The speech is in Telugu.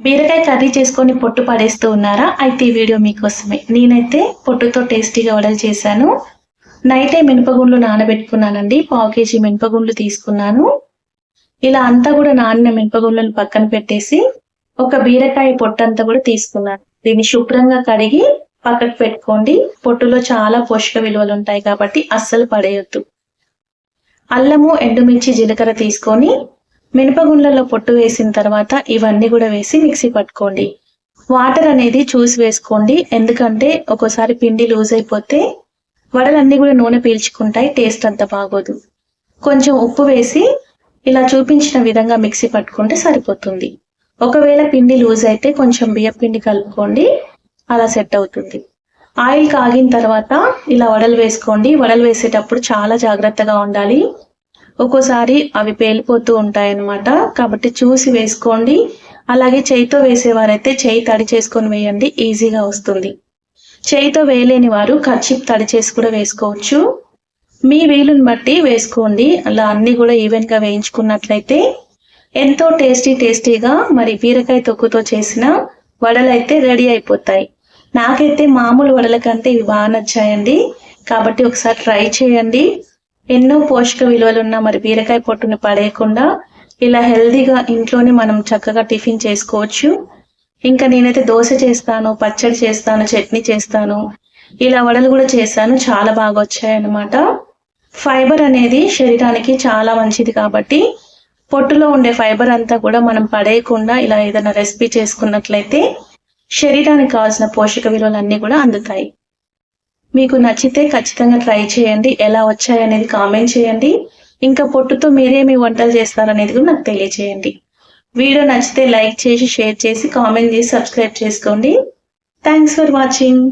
బీరకాయ కర్రీ చేసుకొని పొట్టు పడేస్తూ ఉన్నారా? అయితే ఈ వీడియో మీకోసమే. నేనైతే పొట్టుతో టేస్టీగా వడలు చేశాను. నైటే మినపగుండ్లు నానబెట్టుకున్నానండి. పావు కేజీ మినపగుండ్లు తీసుకున్నాను. ఇలా అంతా కూడా నానిన మినపగుండ్లను పక్కన పెట్టేసి ఒక బీరకాయ పొట్టు అంతా కూడా తీసుకున్నాను. దీన్ని శుభ్రంగా కడిగి పక్కకు పెట్టుకోండి. పొట్టులో చాలా పోషక విలువలు ఉంటాయి కాబట్టి అస్సలు పడేయొద్దు. అల్లము ఎండుమిర్చి జీలకర్ర తీసుకొని మినపగుండ్లలో పొట్టు వేసిన తర్వాత ఇవన్నీ కూడా వేసి మిక్సీ పట్టుకోండి. వాటర్ అనేది చూసి వేసుకోండి. ఎందుకంటే ఒక్కోసారి పిండి లూజ్ అయిపోతే వడలన్నీ కూడా నూనె పీల్చుకుంటాయి టేస్ట్ అంత బాగోదు. కొంచెం ఉప్పు వేసి ఇలా చూపించిన విధంగా మిక్సీ పట్టుకుంటే సరిపోతుంది. ఒకవేళ పిండి లూజ్ అయితే కొంచెం బియ్య పిండి కలుపుకోండి అలా సెట్ అవుతుంది. ఆయిల్ కాగిన తర్వాత ఇలా వడలు వేసుకోండి. వడలు వేసేటప్పుడు చాలా జాగ్రత్తగా ఉండాలి. ఒక్కోసారి అవి పేలిపోతూ ఉంటాయన్నమాట. కాబట్టి చూసి వేసుకోండి. అలాగే చేయితో వేసేవారైతే చేయి తడి చేసుకొని వేయండి. ఈజీగా వస్తుంది. చేయితో వేయలేని వారు కర్చిప్ తడి చేసి కూడా వేసుకోవచ్చు. మీ వీలుని బట్టి వేసుకోండి. అలా అన్ని కూడా ఈవెన్గా వేయించుకున్నట్లయితే ఎంతో టేస్టీ టేస్టీగా మరి బీరకాయ తొక్కుతో చేసిన వడలు అయితే రెడీ అయిపోతాయి. నాకైతే మామూలు వడల కంటే ఇవి బాగా నచ్చాయండి. కాబట్టి ఒకసారి ట్రై చేయండి. ఎన్నో పోషక విలువలున్న మరి బీరకాయ పొట్టుని పడేయకుండా ఇలా హెల్దీగా ఇంట్లోనే మనం చక్కగా టిఫిన్ చేసుకోవచ్చు. ఇంకా నేనైతే దోశ చేస్తాను పచ్చడి చేస్తాను చట్నీ చేస్తాను. ఇలా వడలు కూడా చేశాను. చాలా బాగా వచ్చాయి అన్నమాట ఫైబర్ అనేది శరీరానికి చాలా మంచిది కాబట్టి పొట్టులో ఉండే ఫైబర్ అంతా కూడా మనం పడేయకుండా ఇలా ఏదైనా రెసిపీ చేసుకున్నట్లయితే శరీరానికి కావాల్సిన పోషక విలువలన్నీ కూడా అందుతాయి. మీకు నచ్చితే ఖచ్చితంగా ట్రై చేయండి. ఎలా వచ్చాయి అనేది కామెంట్ చేయండి. ఇంకా పొట్టుతో మీరేమి వంటలు చేస్తారనేది కూడా నాకు తెలియచేయండి. వీడియో నచ్చితే లైక్ చేసి షేర్ చేసి కామెంట్ చేసి సబ్స్క్రైబ్ చేసుకోండి. Thanks for watching